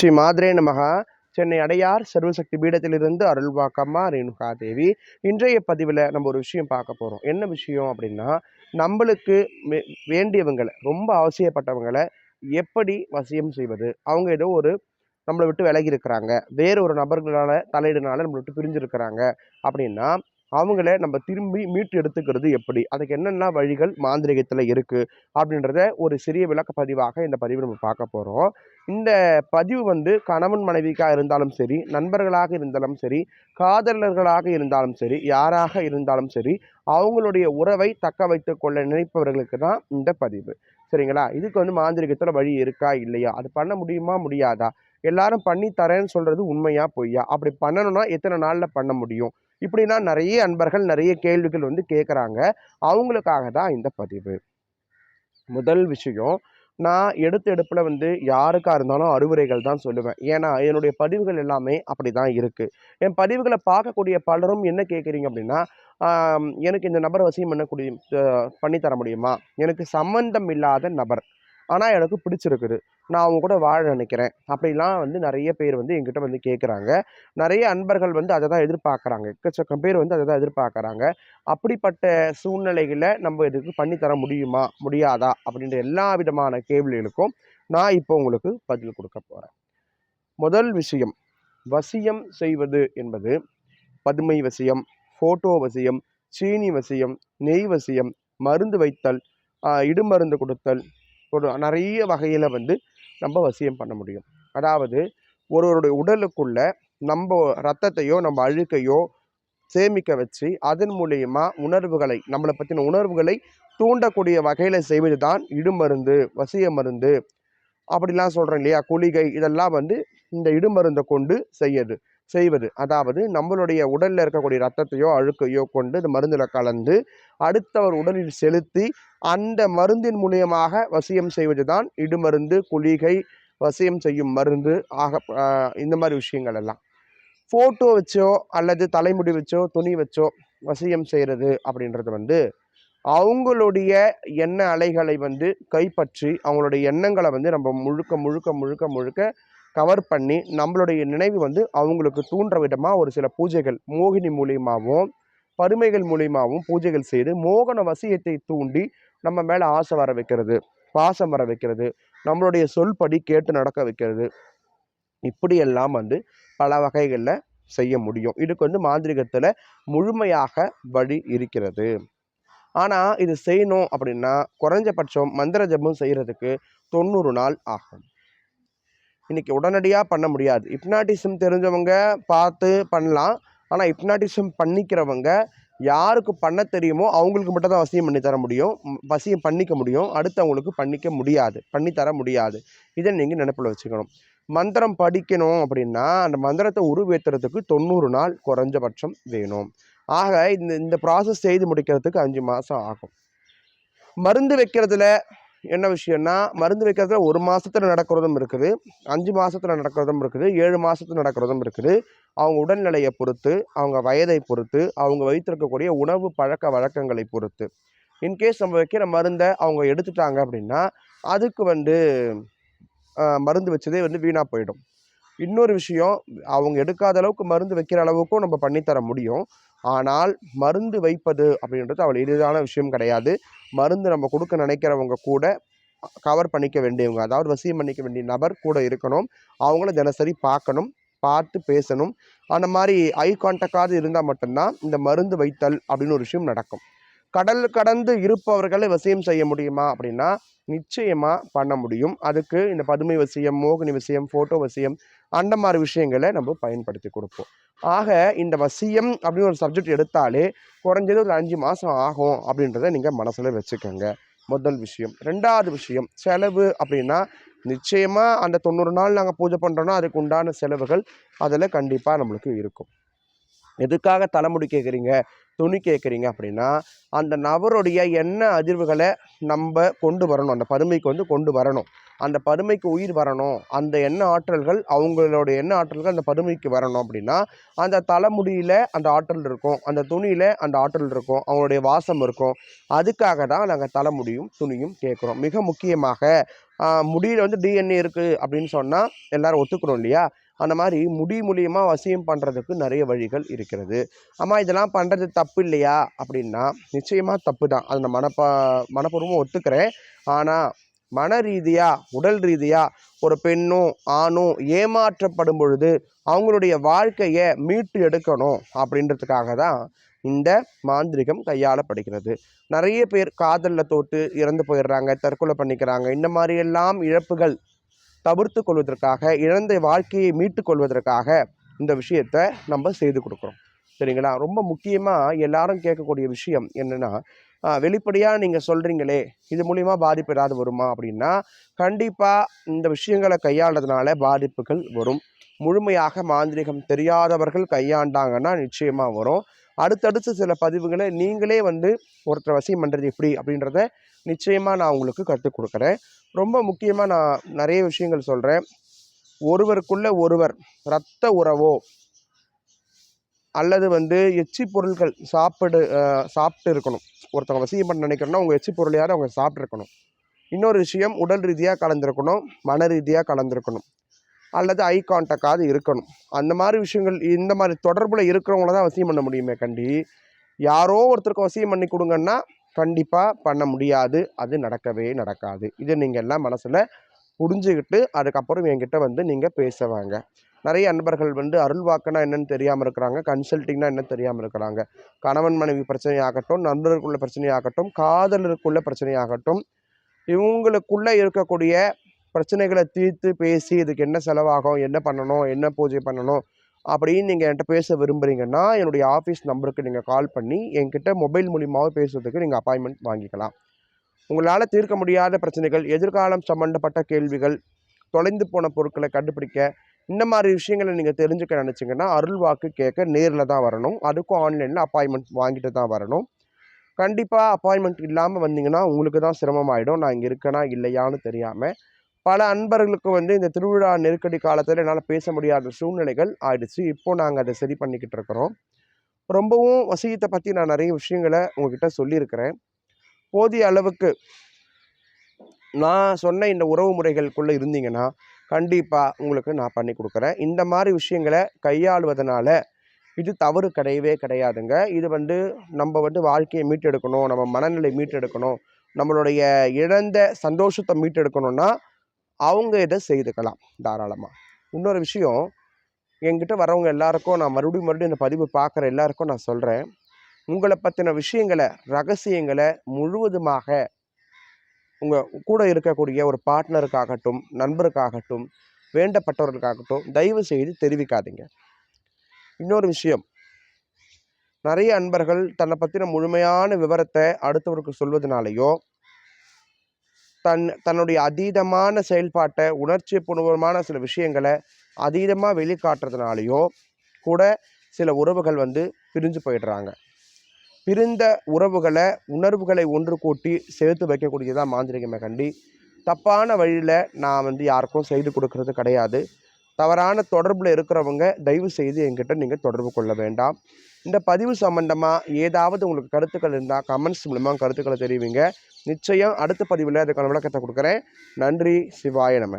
ஸ்ரீ மாத்ரே நமகா. சென்னை அடையார் சர்வசக்தி பீடத்திலிருந்து அருள்வாக்கம்மா ரேணுகா தேவி இன்றைய பதிவில் நம்ம ஒரு விஷயம் பார்க்க போகிறோம் என்ன விஷயம் அப்படின்னா நம்மளுக்கு வேண்டியவங்களை ரொம்ப அவசியப்பட்டவங்களை எப்படி வசியம் செய்வது? அவங்க ஏதோ ஒரு நம்மளை விட்டு விலகி இருக்கிறாங்க வேற ஒரு நபர்களால் தலையிடனால நம்மளை விட்டு பிரிஞ்சிருக்கிறாங்க. அப்படின்னா அவங்கள நம்ம திரும்பி மீட்டு எடுத்துக்கிறது எப்படி? அதுக்கு என்னென்ன வழிகள் மாந்திரிகத்தில் இருக்குது அப்படின்றத ஒரு சிறிய விளக்க பதிவாக இந்த பதிவு நம்ம பார்க்க போகிறோம் இந்த பதிவு வந்து கணவன் மனைவிக்காக இருந்தாலும் சரி நண்பர்களாக இருந்தாலும் சரி காதலர்களாக இருந்தாலும் சரி யாராக இருந்தாலும் சரி அவங்களுடைய உறவை தக்க வைத்து கொள்ள நினைப்பவர்களுக்கு தான் இந்த பதிவு. சரிங்களா? இதுக்கு வந்து மாந்திரிகத்தில் வழி இருக்கா இல்லையா? அது பண்ண முடியுமா முடியாதா? எல்லாரும் பண்ணி தரேன்னு சொல்கிறது உண்மையா பொய்யா? அப்படி பண்ணணும்னா எத்தனை நாளில் பண்ண முடியும்? இப்படின்னா நிறைய அன்பர்கள் நிறைய கேள்விகள் வந்து கேட்குறாங்க அவங்களுக்காக தான் இந்த பதிவு. முதல் விஷயம் நான் எடுத்த எடுப்பில் வந்து யாருக்காக இருந்தாலும் அறிவுரைகள் தான் சொல்லுவேன். ஏன்னா என்னுடைய பதிவுகள் எல்லாமே அப்படி தான் இருக்குது என் பதிவுகளை பார்க்கக்கூடிய பலரும் என்ன கேட்குறீங்க அப்படின்னா எனக்கு இந்த நபர் வசியம் பண்ணக்கூடிய பண்ணித்தர முடியுமா? எனக்கு சம்மந்தம் இல்லாத நபர். ஆனால் எனக்கு பிடிச்சிருக்குது. நான் அவங்க கூட வாழ நினைக்கிறேன். அப்படிலாம் வந்து நிறைய பேர் வந்து எங்கிட்ட வந்து கேட்குறாங்க நிறைய அன்பர்கள் வந்து அதை தான் எதிர்பார்க்குறாங்க. எக்கச்சக்கம் பேர் வந்து அதை தான் எதிர்பார்க்குறாங்க. அப்படிப்பட்ட சூழ்நிலைகளை நம்ம இதுக்கு பண்ணித்தர முடியுமா? முடியாதா? அப்படின்ற எல்லா விதமான கேள்விகளுக்கும் நான் இப்போ உங்களுக்கு பதில் கொடுக்க போகிறேன் முதல் விஷயம் வசியம் செய்வது என்பது பதுமை வசியம் ஃபோட்டோ வசியம் சீனி வசியம் நெய் வசியம் மருந்து வைத்தல் இடுமருந்து கொடுத்தல் ஒரு நிறைய வகையில் வந்து நம்ம வசியம் பண்ண முடியும். அதாவது ஒருவருடைய உடலுக்குள்ள நம்ம ரத்தத்தையோ நம்ம அழுக்கையோ சேமிக்க வச்சு அதன் மூலியமா உணர்வுகளை நம்மளை பற்றின உணர்வுகளை தூண்டக்கூடிய வகையில் செய்வது தான் இடுமருந்து வசிய மருந்து அப்படிலாம் சொல்கிறோம் இல்லையா? குளிகை இதெல்லாம் வந்து இந்த இடுமருந்தை கொண்டு செய்யுது செய்வது. அதாவது நம்மளுடைய உடலில் இருக்கக்கூடிய ரத்தத்தையோ அழுக்கையோ கொண்டு இந்த மருந்தில் கலந்து அடுத்தவர் உடலில் செலுத்தி அந்த மருந்தின் மூலியமாக வசியம் செய்வது தான் இடுமருந்து குளிகை வசியம் செய்யும் மருந்து ஆக இந்த மாதிரி விஷயங்கள் எல்லாம். ஃபோட்டோ வச்சோ அல்லது தலைமுடி வச்சோ துணி வச்சோ வசியம் செய்கிறது அப்படின்றது வந்து அவங்களுடைய எண்ண அலைகளை வந்து கைப்பற்றி அவங்களுடைய எண்ணங்களை வந்து நம்ம முழுக்க முழுக்க முழுக்க முழுக்க கவர் பண்ணி நம்மளுடைய நினைவு வந்து அவங்களுக்கு தூண்டுற விதமாக ஒரு சில பூஜைகள் மோகினி மூலியமாகவும் பருமைகள் மூலியமாகவும் பூஜைகள் செய்து மோகன வசியத்தை தூண்டி நம்ம மேலே ஆசை வர வைக்கிறது பாசம் வர வைக்கிறது நம்மளுடைய சொல்படி கேட்டு நடக்க வைக்கிறது. இப்படியெல்லாம் வந்து பல வகைகளில் செய்ய முடியும். இதுக்கு வந்து மாந்திரிகத்தில் முழுமையாக வழி இருக்கிறது. ஆனால் இது செய்யணும் அப்படின்னா குறைஞ்சபட்சம் மந்திர ஜபம் செய்கிறதுக்கு தொண்ணூறு நாள் ஆகும். இன்றைக்கி உடனடியாக பண்ண முடியாது. ஹிப்னாட்டிசம் தெரிஞ்சவங்க பார்த்து பண்ணலாம். ஆனால் ஹிப்னாட்டிசம் பண்ணிக்கிறவங்க யாருக்கு பண்ண தெரியுமோ அவங்களுக்கு மட்டும் தான் வசியம் பண்ணி தர முடியும். வசியம் பண்ணிக்க முடியும். அடுத்தவங்களுக்கு பண்ணிக்க முடியாது. பண்ணி தர முடியாது. இதை நீங்கள் நினைப்பில் வச்சுக்கணும். மந்திரம் படிக்கணும் அப்படின்னா அந்த மந்திரத்தை உருவேற்றுறதுக்கு தொண்ணூறு நாள் குறைஞ்சபட்சம் வேணும். ஆக இந்த இந்த ப்ராசஸ் செய்து முடிக்கிறதுக்கு அஞ்சு மாதம் ஆகும். மருந்து வைக்கிறதுல என்ன விஷயம்னா மருந்து வைக்கிறதுல ஒரு மாதத்தில் நடக்கிறதும் இருக்குது. அஞ்சு மாதத்தில் நடக்கிறதும் இருக்குது. ஏழு மாதத்தில் நடக்கிறதும் இருக்குது. அவங்க உடல்நிலையை பொறுத்து அவங்க வயதை பொறுத்து அவங்க வைத்திருக்கக்கூடிய உணவு பழக்க வழக்கங்களை பொறுத்து. இன்கேஸ் நம்ம வைக்கிற மருந்தை அவங்க எடுத்துட்டாங்க அப்படின்னா அதுக்கு வந்து மருந்து வச்சதே வந்து வீணாக போயிடும். இன்னொரு விஷயம் அவங்க எடுக்காத அளவுக்கு மருந்து வைக்கிற அளவுக்கும் நம்ம பண்ணித்தர முடியும். ஆனால் மருந்து வைப்பது அப்படின்றது அவ்வளோ எளிதான விஷயம் கிடையாது. மருந்து நம்ம கொடுக்க நினைக்கிறவங்க கூட கவர் பண்ணிக்க வேண்டியவங்க அதாவது வசியம் பண்ணிக்க வேண்டிய நபர் கூட இருக்கணும். அவங்கள தினசரி பார்க்கணும் பார்த்து பேசணும். அந்த மாதிரி ஐ கான்டாக்டாவது இருந்தால் மட்டும்தான் இந்த மருந்து வைத்தல் அப்படின்னு ஒரு விஷயம் நடக்கும். கடல் கடந்து இருப்பவர்களை வசியம் செய்ய முடியுமா அப்படின்னா நிச்சயமாக பண்ண முடியும். அதுக்கு இந்த பதுமை வசியம் மோகினி வசியம் ஃபோட்டோ வசியம் அந்த மாதிரி விஷயங்களை நம்ம பயன்படுத்தி கொடுப்போம். ஆக இந்த வசியம் அப்படின்னு ஒரு சப்ஜெக்ட் எடுத்தாலே குறைஞ்சது ஒரு அஞ்சு மாதம் ஆகும் அப்படின்றத நீங்கள் மனசில் வச்சுக்கோங்க. முதல் விஷயம். ரெண்டாவது விஷயம் செலவு அப்படின்னா நிச்சயமாக அந்த தொண்ணூறு நாள் நாங்கள் பூஜை பண்ணுறோன்னா அதுக்கு உண்டான செலவுகள் அதில் கண்டிப்பாக நம்மளுக்கு இருக்கும். எதுக்காக தலைமுடி கேட்குறீங்க துணி கேட்குறீங்க அப்படின்னா அந்த நபருடைய என்ன அதிர்வுகளை நம்ம கொண்டு வரணும். அந்த பதுமைக்கு வந்து கொண்டு வரணும். அந்த பதுமைக்கு உயிர் வரணும். அந்த எண்ண ஆற்றல்கள் அவங்களோட எண்ண ஆற்றல்கள் அந்த பதுமைக்கு வரணும் அப்படின்னா அந்த தலைமுடியில் அந்த ஆற்றல் இருக்கும். அந்த துணியில் அந்த ஆற்றல் இருக்கும். அவங்களுடைய வாசம் இருக்கும். அதுக்காக தான் நாங்கள் தலைமுடியும் துணியும் கேட்குறோம் மிக முக்கியமாக முடியில் வந்து டிஎன்ஏ இருக்குது அப்படின்னு சொன்னால் எல்லோரும் ஒத்துக்கிறோம் இல்லையா? அந்த மாதிரி முடி மூலியமாக வசியம் பண்ணுறதுக்கு நிறைய வழிகள் இருக்கிறது. ஆமாம் இதெல்லாம் பண்ணுறது தப்பு இல்லையா? அப்படின்னா நிச்சயமாக தப்பு தான் அது நான் மனப்பா மனப்பூர்வமாக ஒத்துக்கிறேன். ஆனால் மன ரீதியாக உடல் ரீதியாக ஒரு பெண்ணும் ஆணும் ஏமாற்றப்படும் பொழுது அவங்களுடைய வாழ்க்கையை மீட்டு எடுக்கணும் அப்படின்றதுக்காக தான் இந்த மாந்திரிகம் கையாளப்படுகிறது. நிறைய பேர் காதலில் தோட்டு இறந்து போயிடுறாங்க தற்கொலை பண்ணிக்கிறாங்க. இந்த மாதிரியெல்லாம் இழப்புகள் தவிர்த்து கொள்வதற்காக இழந்த வாழ்க்கையை மீட்டு கொள்வதற்காக இந்த விஷயத்தை நம்ம செய்து கொடுக்குறோம். சரிங்களா? ரொம்ப முக்கியமாக எல்லாரும் கேட்கக்கூடிய விஷயம் என்னென்னா வெளிப்படையாக நீங்கள் சொல்கிறீங்களே இது மூலிமா பாதிப்பு ஏதாவது வருமா அப்படின்னா கண்டிப்பாக இந்த விஷயங்களை கையாளுறதுனால பாதிப்புகள் வரும். முழுமையாக மாந்திரிகம் தெரியாதவர்கள் கையாண்டாங்கன்னா நிச்சயமாக வரும். அடுத்தடுத்து சில பதிவுகளை நீங்களே வந்து ஒருத்தர் வசியம் பண்ணுறது எப்படி அப்படின்றத நிச்சயமாக நான் உங்களுக்கு கற்றுக் கொடுக்குறேன். ரொம்ப முக்கியமாக நான் நிறைய விஷயங்கள் சொல்கிறேன் ஒருவருக்குள்ள ஒருவர் இரத்த உறவோ அல்லது வந்து எச்சி பொருட்கள் சாப்பிடு சாப்பிட்டு இருக்கணும். ஒருத்தவங்க வசியம் பண்ண நினைக்கிறோன்னா அவங்க எச்சி பொருளையாவது அவங்க சாப்பிட்ருக்கணும் இன்னொரு விஷயம் உடல் ரீதியாக கலந்துருக்கணும் மன ரீதியாக கலந்துருக்கணும். அல்லது ஐ கான்டாக்டாவது இருக்கணும். அந்த மாதிரி விஷயங்கள் இந்த மாதிரி தொடர்பில் இருக்கிறவங்கள தான் வசியம் பண்ண முடியுமே கண்டி யாரோ ஒருத்தருக்கு வசியம் பண்ணி கொடுங்கன்னா கண்டிப்பாக பண்ண முடியாது. அது நடக்கவே நடக்காது. இதை நீங்கள் எல்லாம் மனசில் புரிஞ்சுக்கிட்டு அதுக்கப்புறம் என்கிட்ட வந்து நீங்கள் பேசுவாங்க நிறைய அன்பர்கள் வந்து அருள்வாக்குனா என்னன்னு தெரியாமல் இருக்கிறாங்க. கன்சல்ட்டிங்னா என்னன்னு தெரியாமல் இருக்கிறாங்க. கணவன் மனைவி பிரச்சனையாகட்டும் நண்பர்களுக்குள்ள பிரச்சனையாகட்டும் காதலருக்குள்ள பிரச்சனையாகட்டும் இவங்களுக்குள்ளே இருக்கக்கூடிய பிரச்சனைகளை தீர்த்து பேசி இதுக்கு என்ன செலவாகும் என்ன பண்ணணும் என்ன பூஜை பண்ணணும் அப்படின்னு நீங்கள் என்கிட்ட பேச விரும்புகிறீங்கன்னா என்னுடைய ஆஃபீஸ் நம்பருக்கு நீங்கள் கால் பண்ணி என்கிட்ட மொபைல் மூலியமாகவும் பேசுறதுக்கு நீங்கள் அப்பாயின்மெண்ட் வாங்கிக்கலாம். உங்களால் தீர்க்க முடியாத பிரச்சனைகள் எதிர்காலம் சம்மந்தப்பட்ட கேள்விகள் தொலைந்து போன பொருட்களை கண்டுபிடிக்க இந்த மாதிரி விஷயங்களை நீங்கள் தெரிஞ்சுக்க நினச்சிங்கன்னா அருள் வாக்கு கேட்க நேரில் தான் வரணும். அதுக்கும் ஆன்லைனில் அப்பாயின்மெண்ட் வாங்கிட்டு தான் வரணும். கண்டிப்பாக அப்பாயின்மெண்ட் இல்லாமல் வந்தீங்கன்னா உங்களுக்கு தான் சிரமமாயிடும். நான் இங்கே இருக்கேனா இல்லையான்னு தெரியாமல் பல அன்பர்களுக்கு வந்து இந்த திருவிழா நெருக்கடி காலத்தில் என்னால் பேச முடியாத சூழ்நிலைகள் ஆயிடுச்சு. இப்போது நாங்கள் அதை சரி பண்ணிக்கிட்டு இருக்கிறோம். ரொம்பவும் வசியத்தை பற்றி நான் நிறைய விஷயங்களை உங்ககிட்ட சொல்லியிருக்கிறேன். போதிய அளவுக்கு நான் சொன்ன இந்த உறவு முறைகளுக்குள்ளே இருந்தீங்கன்னா கண்டிப்பாக உங்களுக்கு நான் பண்ணி கொடுக்குறேன். இந்த மாதிரி விஷயங்களை கையாளுவதனால இது தவறு கிடையவே கிடையாதுங்க. இது வந்து நம்ம வந்து வாழ்க்கையை மீட்டெடுக்கணும் நம்ம மனநிலை மீட்டெடுக்கணும் நம்மளுடைய இழந்த சந்தோஷத்தை மீட்டெடுக்கணும்னா அவங்க இதை செய்துக்கலாம் தாராளமாக இன்னொரு விஷயம் என்கிட்ட வரவங்க எல்லாருக்கும் நான் மறுபடியும் மறுபடியும் இந்த பதிவு பார்க்குற எல்லாருக்கும் நான் சொல்கிறேன் உங்களை பற்றின விஷயங்களை ரகசியங்களை முழுவதுமாக உங்கள் கூட இருக்கக்கூடிய ஒரு பார்ட்னருக்காகட்டும் நண்பருக்காகட்டும் வேண்டப்பட்டவர்களுக்காகட்டும் தயவு செய்து தெரிவிக்காதீங்க. இன்னொரு விஷயம் நிறைய அன்பர்கள் தன்னை பற்றின முழுமையான விவரத்தை அடுத்தவருக்கு சொல்வதனாலேயோ தன் தன்னுடைய அதீதமான செயல்பாட்டை உணர்ச்சி பூர்வமான சில விஷயங்களை அதீதமாக வெளிக்காட்டுறதுனாலையோ கூட சில உறவுகள் வந்து பிரிஞ்சு போயிடுறாங்க. பிரிந்த உறவுகளை உணர்வுகளை ஒன்று கூட்டி சேர்த்து வைக்கக்கூடியதான் மாந்திரிகமே கண்டி தப்பான வழியில் நான் வந்து யாருக்கும் செய்து கொடுக்கறது கிடையாது. தவறான தொடர்பில் இருக்கிறவங்க தயவு செய்து என்கிட்ட நீங்கள் தொடர்பு கொள்ள வேண்டாம். இந்த பதிவு சம்பந்தமாக ஏதாவது உங்களுக்கு கருத்துக்கள் இருந்தால் கமெண்ட்ஸ் மூலமாக கருத்துக்களை தெரிவிங்க. நிச்சயம் அடுத்த பதிவில் அதுக்கான விளக்கத்தை கொடுக்குறேன். நன்றி. சிவாய நம்ம